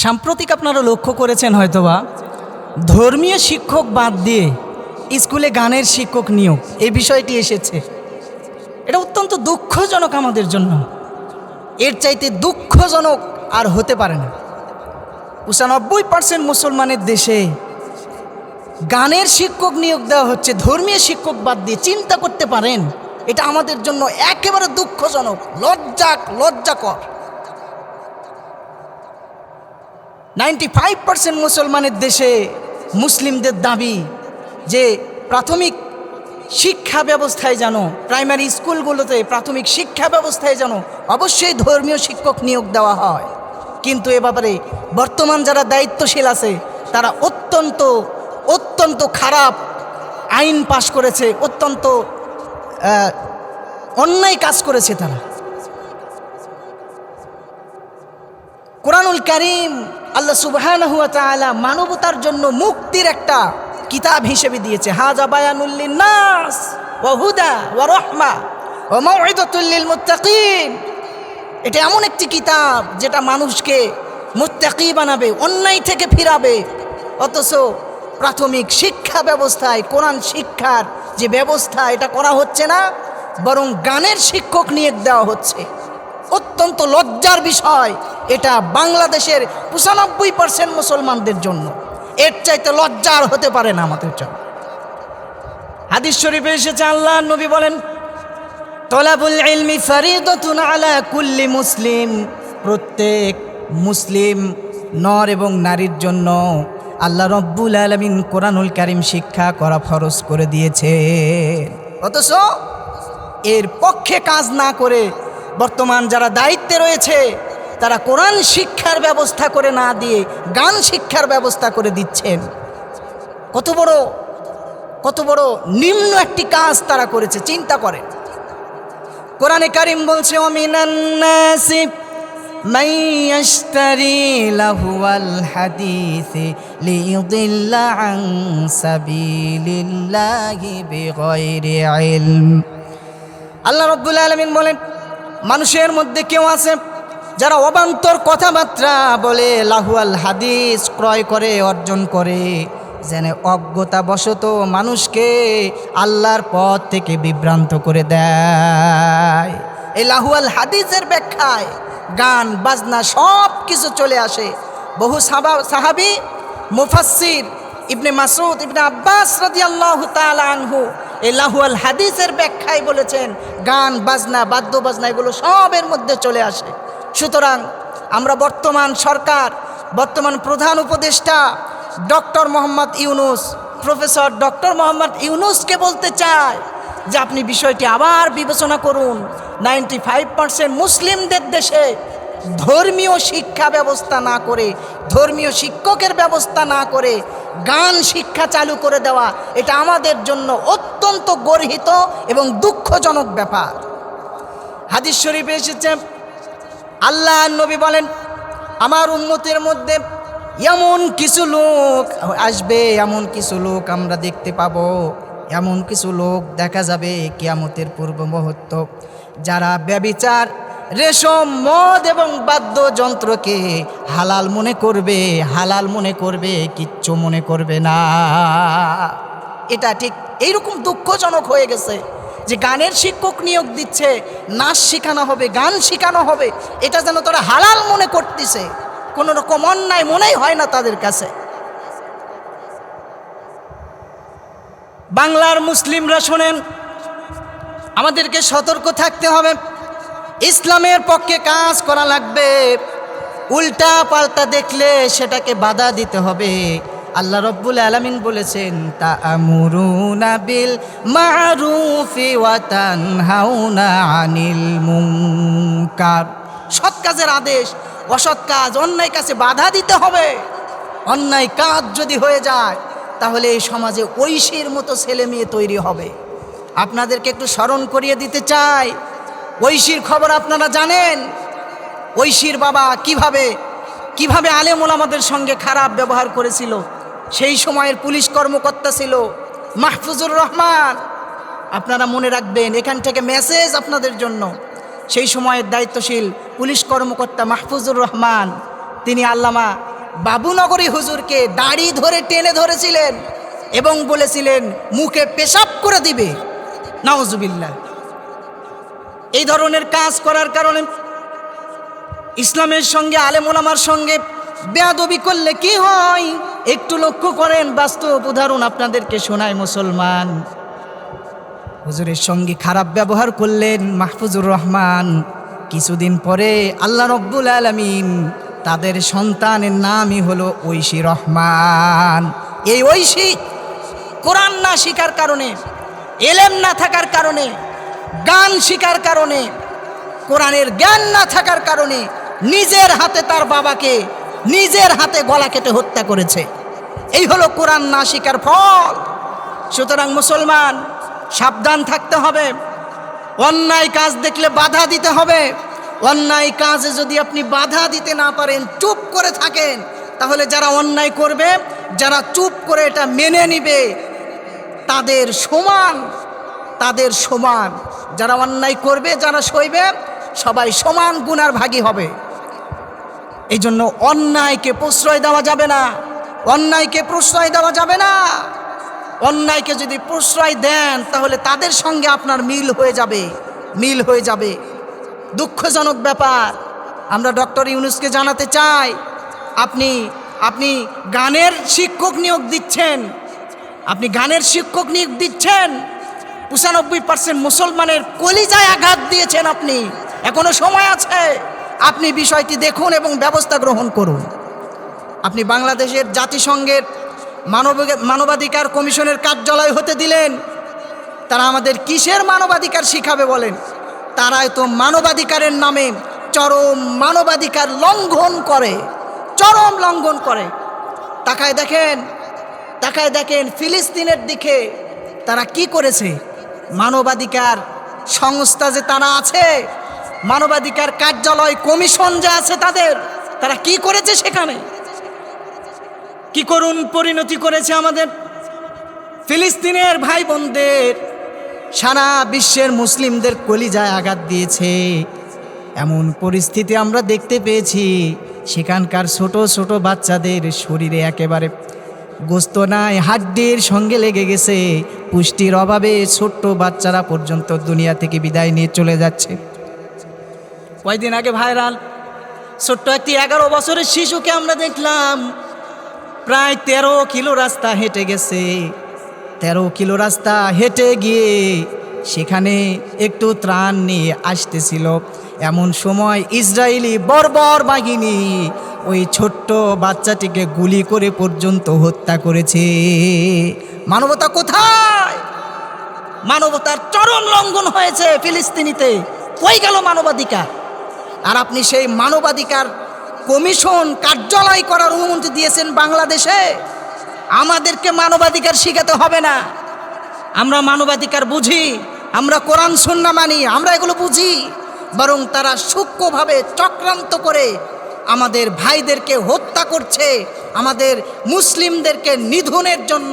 সাম্প্রতিক আপনারা লক্ষ্য করেছেন হয়তোবা, ধর্মীয় শিক্ষক বাদ দিয়ে স্কুলে গানের শিক্ষক নিয়োগ, এই বিষয়টি এসেছে। এটা অত্যন্ত দুঃখজনক আমাদের জন্য। এর চাইতে দুঃখজনক আর হতে পারে না। পঁচানব্বই পার্সেন্ট মুসলমানের দেশে গানের শিক্ষক নিয়োগ দেওয়া হচ্ছে, ধর্মীয় শিক্ষক বাদ দিয়ে চিন্তা করতে পারেন, এটা আমাদের জন্য একেবারে দুঃখজনক, লজ্জাক লজ্জাকর। নাইনটি ফাইভ পার্সেন্ট মুসলমানের দেশে মুসলিমদের দাবি যে প্রাথমিক শিক্ষা ব্যবস্থায় যেন, প্রাইমারি স্কুলগুলোতে প্রাথমিক শিক্ষা ব্যবস্থায় যেন অবশ্যই ধর্মীয় শিক্ষক নিয়োগ দেওয়া হয়। কিন্তু এ ব্যাপারে বর্তমান যারা দায়িত্বশীল আছে, তারা অত্যন্ত অত্যন্ত খারাপ আইন পাশ করেছে, অত্যন্ত অন্যায় কাজ করেছে তারা। কোরআনুল করিম আল্লাহ সুবহান ওয়া তাআলা মানবতার জন্য মুক্তির একটা কিতাব হিসেবে দিয়েছে। হাজা বায়ানুল নাস ওয়া হুদা ওয়া রাহমা ওয়া মাউইদাতুল লিল মুত্তাকিন এটা এমন একটি কিতাব যেটা মানুষকে মুত্তাকি বানাবে, অন্যায় থেকে ফিরাবে। অথচ প্রাথমিক শিক্ষা ব্যবস্থায়, কোরআন শিক্ষার যে ব্যবস্থা, এটা করা হচ্ছে না, বরং গানের শিক্ষক নিয়োগ দেওয়া হচ্ছে। অত্যন্ত লজ্জার বিষয়, এটা বাংলাদেশের পঁচানব্বই পার্সেন্ট মুসলমানদের জন্য। এর চাইতে লজ্জার হতে পারে না আমাদের জন্য। হাদিস শরীফে এসেছে, আল্লাহ নবী বলেন, তলাবুল ইলমি ফরিদতুন আলা কুল্লি মুসলিম। প্রত্যেক মুসলিম নর এবং নারীর জন্য আল্লাহ রব্বুল আলমিন কোরআনুল কারিম শিক্ষা করা ফরজ করে দিয়েছে। অথচ এর পক্ষে কাজ না করে বর্তমান যারা দায়িত্বে রয়েছে তারা কোরআন শিক্ষার ব্যবস্থা করে না দিয়ে গান শিক্ষার ব্যবস্থা করে দিচ্ছেন কত বড় কত বড় নিম্ন একটি কাজ তারা করেছে চিন্তা করেন কোরআনে কারিম বলছে অমিনান্নাসি من يشتري لهو الحديث ليضل عن سبيل الله بغير علم আল্লাহ রব্বুল আলমিন বলেন মানুষের মধ্যে কেউ আছে যারা অবান্তর কথাবার্তা বলে, লাহুয়াল হাদিস ক্রয় করে, অর্জন করে। যেন অজ্ঞতাবশত মানুষকে আল্লাহর পথ থেকে বিভ্রান্ত করে দেয়। এই লাহুয়াল হাদিসের ব্যাখ্যায় গান, বাজনা সব কিছু চলে আসে। বহু সাহাবি মুফাসির ইবনে মাসুদ ইবনে আব্বাস রাদিয়াল্লাহু তাআলা আনহু এই লাহুয়াল হাদিসের ব্যাখ্যায় বলেছেন, গান, বাজনা বাদ্য বাজনা এগুলো সবের মধ্যে চলে আসে। সুতরাং আমরা বর্তমান সরকার, বর্তমান প্রধান উপদেষ্টা doctor Mohammad Yunus, professor doctor Mohammad ইউনুসকে বলতে চাই যে আপনি বিষয়টি আবার বিবেচনা করুন। নাইনটি ফাইভ পার্সেন্ট মুসলিমদের দেশে ধর্মীয় শিক্ষা ব্যবস্থা না করে, ধর্মীয় শিক্ষকের ব্যবস্থা না করে গান শিক্ষা চালু করে দেওয়া, এটা আমাদের জন্য অত্যন্ত গর্হিত এবং দুঃখজনক ব্যাপার। হাদিস শরীফে এসেছে, আল্লাহ নবী বলেন, আমার উন্মতের মধ্যে এমন কিছু লোক আসবে, এমন কিছু লোক আমরা দেখতে পাবো, এমন কিছু লোক দেখা যাবে কিয়ামতের পূর্ব মুহূর্ত। যারা ব্যবিচার রেশম, মদ এবং বাদ্যযন্ত্রকে হালাল মনে করবে, হালাল মনে করবে, কিচ্ছু মনে করবে না। এটা ঠিক এইরকম দুঃখজনক হয়ে গেছে যে গানের শিক্ষক নিয়োগ দিচ্ছে, নাচ শেখানো হবে, গান শেখানো হবে, এটা যেন তারা হালাল মনে করতেছে। কোনো রকম অন্যায় মনেই হয় না তাদের কাছে। বাংলার মুসলিমরা শোনেন, আমাদেরকে সতর্ক থাকতে হবে। ইসলামের পক্ষে কাজ করা লাগবে। উল্টা পাল্টা দেখলে সেটাকে বাধা দিতে হবে। আল্লাহ রব্বুল আলামিন বলেছেন তা আমুরুনা বিল মারুফি ওয়া তানহাউনা আনিল মুনকার। সৎ কাজের আদেশ, অসৎ কাজ, অন্যায় কাছে বাধা দিতে হবে। অন্যায় কাজ যদি হয়ে যায়, তাহলে এই সমাজে ঐশীর মতো ছেলে মেয়ে তৈরি হবে। আপনাদেরকে একটু স্মরণ করিয়ে দিতে চাই ঐশীর খবর আপনারা জানেন? ঐশীর বাবা কীভাবে কীভাবে আলেমুল আমাদের সঙ্গে খারাপ ব্যবহার করেছিল? সেই সময়ের পুলিশ কর্মকর্তা ছিল মাহফুজুর রহমান। আপনারা মনে রাখবেন, এখান থেকে মেসেজ আপনাদের জন্য। সেই সময়ের দায়িত্বশীল পুলিশ কর্মকর্তা মাহফুজুর রহমান, তিনি আল্লামা বাবুনগরী হুজুরকে দাড়ি ধরে টেনে ধরেছিলেন এবং বলেছিলেন, মুখে পেশাব করে দিবে। নাওজুবিল্লাহ এই ধরনের কাজ করার কারণে ইসলামের সঙ্গে আলেমোলামার সঙ্গে বেয়াদবি করলে কি হয়? একটু লক্ষ্য করেন, বাস্তব উদাহরণ আপনাদেরকে শোনায় মুসলমান। হুজুরের সঙ্গে খারাপ ব্যবহার করলেন মাহফুজুর রহমান। কিছুদিন পরে আল্লাহ রব্বুল আলমিন তাদের সন্তানের নামই হলো ঐশী রহমান। এই ঐশী কোরআন না শিকার কারণে, এলেম না থাকার কারণে গান শিকার কারণে, কোরআনের জ্ঞান না থাকার কারণে নিজের হাতে তার বাবাকে, নিজের হাতে গলা কেটে হত্যা করেছে। এই হলো কোরআন না শিকার ফল। সুতরাং মুসলমান, সাবধান থাকতে হবে। অন্যায় কাজ দেখলে বাধা দিতে হবে। অন্যায় কাজে যদি আপনি বাধা দিতে না পারেন, চুপ করে থাকেন। তাহলে যারা অন্যায় করবে, যারা চুপ করে এটা মেনে নিবে, তাদের সমান তাদের সমান। যারা অন্যায় করবে, যারা সইবে, সবাই সমান গুনার ভাগী হবে। এই জন্য অন্যায়কে প্রশ্রয় দেওয়া যাবে না। অন্যায়কে প্রশ্রয় দেওয়া যাবে না। অন্যায়কে যদি প্রশ্রয় দেন, তাহলে তাদের সঙ্গে আপনার মিল হয়ে যাবে। মিল হয়ে যাবে। দুঃখজনক ব্যাপার। আমরা ডক্টর ইউনুসকে জানাতে চাই, আপনি আপনি গানের শিক্ষক নিয়োগ দিচ্ছেন। আপনি গানের শিক্ষক নিয়োগ দিচ্ছেন। পঁচানব্বই পার্সেন্ট মুসলমানের কলিজায় আঘাত দিয়েছেন আপনি। এখনও সময় আছে। আপনি বিষয়টি দেখুন এবং ব্যবস্থা গ্রহণ করুন। আপনি বাংলাদেশের জাতিসংঘের মানব মানবাধিকার কমিশনের কার্যালয় হতে দিলেন। তারা আমাদের কিসের মানবাধিকার শিখাবে বলেন? তারাই তো মানবাধিকারের নামে চরম মানবাধিকার লঙ্ঘন করে। চরম লঙ্ঘন করে। তাকায় দেখেন তাকায় দেখেন ফিলিস্তিনের দিকে তারা কি করেছে? মানবাধিকার সংস্থা যে তারা আছে, মানবাধিকার কার্যালয় কমিশন যে আছে তাদের, তারা কি করেছে সেখানে? কি করুন পরিণতি করেছে আমাদের ফিলিস্তিনের ভাই বোনদের সারা বিশ্বের মুসলিমদের কলিজায় আঘাত দিয়েছে। এমন পরিস্থিতি আমরা দেখতে পেয়েছি। সেখানকার ছোট ছোট বাচ্চাদের শরীরে একেবারে গোস্ত নাই, হাড্ডির সঙ্গে লেগে গেছে। পুষ্টির অভাবে ছোট্ট বাচ্চারা পর্যন্ত দুনিয়া থেকে বিদায় নিয়ে চলে যাচ্ছে। কয়দিন আগে ভাইরাল, ছোট্ট একটি এগারো বছরের শিশুকে আমরা দেখলাম, প্রায় তেরো কিলো রাস্তা হেঁটে গেছে। তেরো কিলো রাস্তা হেঁটে গিয়ে সেখানে একটু ত্রাণ নিয়ে আসতেছিল। এমন সময় ইসরায়েলি বর্বর বাহিনী ওই ছোট্ট বাচ্চাটিকে গুলি করে পর্যন্ত হত্যা করেছে। মানবতা কোথায়? মানবতার চরম লঙ্ঘন হয়েছে ফিলিস্তিনিতে। কই গেল মানবাধিকার? আর আপনি সেই মানবাধিকার কমিশন কার্যালয় করার অনুমতি দিয়েছেন বাংলাদেশে? আমাদেরকে মানবাধিকার শিখাতে হবে না। আমরা মানবাধিকার বুঝি, আমরা কোরআন, সুন্না মানি, আমরা এগুলো বুঝি। বরং তারা সূক্ষ্মভাবে চক্রান্ত করে আমাদের ভাইদেরকে হত্যা করছে, আমাদের মুসলিমদেরকে নিধনের জন্য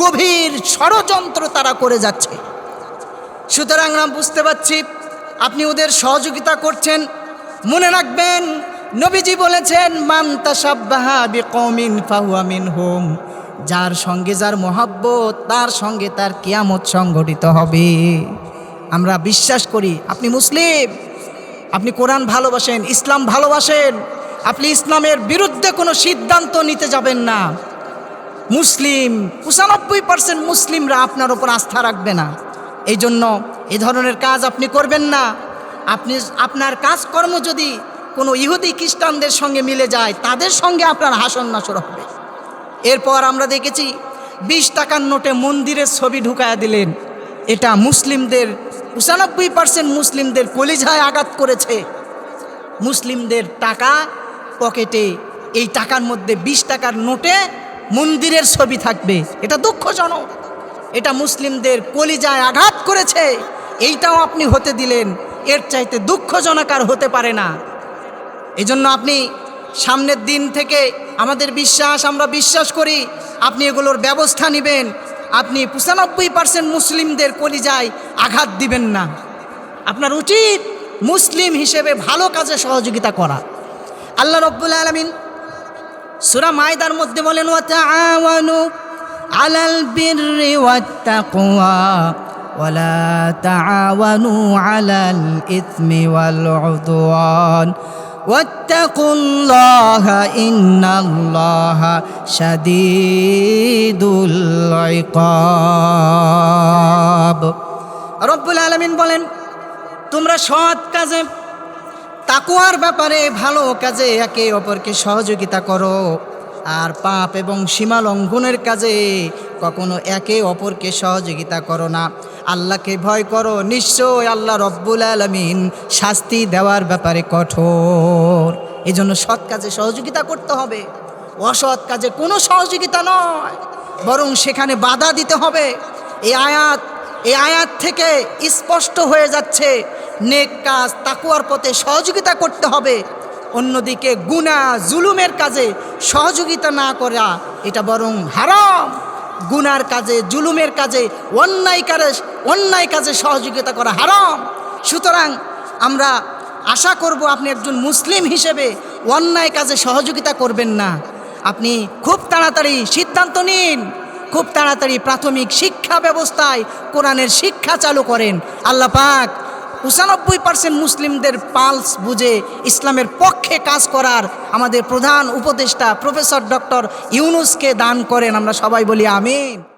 গভীর ষড়যন্ত্র তারা করে যাচ্ছে। সুতরাং আমরা বুঝতে পারছি আপনি ওদের সহযোগিতা করছেন। মনে রাখবেন, নবীজি বলেছেন, মান ফাহুয়া মিনহুম যার সঙ্গে যার মহাব্বত, তার সঙ্গে তার কিয়ামত সংগঠিত হবে। আমরা বিশ্বাস করি, আপনি মুসলিম। আপনি কোরআন ভালোবাসেন, ইসলাম ভালোবাসেন। আপনি ইসলামের বিরুদ্ধে কোনো সিদ্ধান্ত নিতে যাবেন না। মুসলিম পঁচানব্বই পার্সেন্ট মুসলিমরা আপনার ওপর আস্থা রাখবে না। এই জন্য এ ধরনের কাজ আপনি করবেন না। আপনি, আপনার কাজকর্ম যদি কোনো ইহুদি খ্রিস্টানদের সঙ্গে মিলে যায়, তাদের সঙ্গে আপনার হাসন নাসর হবে। এরপর আমরা দেখেছি, বিশ টাকার নোটে মন্দিরের ছবি ঢুকায়া দিলেন। এটা মুসলিমদের পঁচানব্বই পার্সেন্ট মুসলিমদের কলিজায় আঘাত করেছে। মুসলিমদের টাকা পকেটে, এই টাকার মধ্যে বিশ টাকার নোটে মন্দিরের ছবি থাকবে। এটা দুঃখজনক। এটা মুসলিমদের কলিজায় আঘাত করেছে। এইটাও আপনি হতে দিলেন। এর চাইতে দুঃখজনক আর হতে পারে না। এই জন্য আপনি সামনের দিন থেকে আমাদের বিশ্বাস, আমরা বিশ্বাস করি, আপনি এগুলোর ব্যবস্থা নেবেন। আপনি পঁচানব্বই পার্সেন্ট মুসলিমদের কলিজায় আঘাত দিবেন না। আপনার উচিত মুসলিম হিসেবে ভালো কাজে সহযোগিতা করা। আল্লাহ রব্বুল আলমিন সুরা মায়দার মধ্যে বলেন তাকওয়া ওয়ালা তাআওয়ানু আলাল ইসমি ওয়াল উদওয়ান। واتقوا الله إن الله شديد العقاب রব্বুল আলমিন বলেন তোমরা সৎ কাজে তাকুয়ার ব্যাপারে ভালো কাজে একে অপরকে সহযোগিতা করো আর পাপ এবং সীমা লঙ্ঘনের কাজে কখনো একে অপরকে সহযোগিতা করো না। আল্লাহকে ভয় করো। নিশ্চয় আল্লাহ রব্বুল আলমিন শাস্তি দেওয়ার ব্যাপারে কঠোর। এই জন্য সৎ কাজে সহযোগিতা করতে হবে। অসৎ কাজে কোনো সহযোগিতা নয়। বরং সেখানে বাধা দিতে হবে। এই আয়াত এই আয়াত থেকে স্পষ্ট হয়ে যাচ্ছে, নেক কাজ তাকুয়ার পথে সহযোগিতা করতে হবে। অন্যদিকে গুণা, জুলুমের কাজে সহযোগিতা না করা, এটা বরং হারাম। গুনার কাজে, জুলুমের কাজে, অন্যায় কাজে অন্যায় কাজে সহযোগিতা করা হারাম। সুতরাং আমরা আশা করব আপনি একজন মুসলিম হিসেবে অন্যায় কাজে সহযোগিতা করবেন না। আপনি খুব তাড়াতাড়ি সিদ্ধান্ত নিন। খুব তাড়াতাড়ি প্রাথমিক শিক্ষা ব্যবস্থায় কোরআনের শিক্ষা চালু করেন। আল্লাহ পাক পঁচানব্বই পার্সেন্ট মুসলিমদের পালস বুঝে ইসলামের পক্ষে কাজ করার আমাদের প্রধান উপদেষ্টা প্রফেসর ডক্টর ইউনুসকে দান করেন। আমরা সবাই বলি আমিন।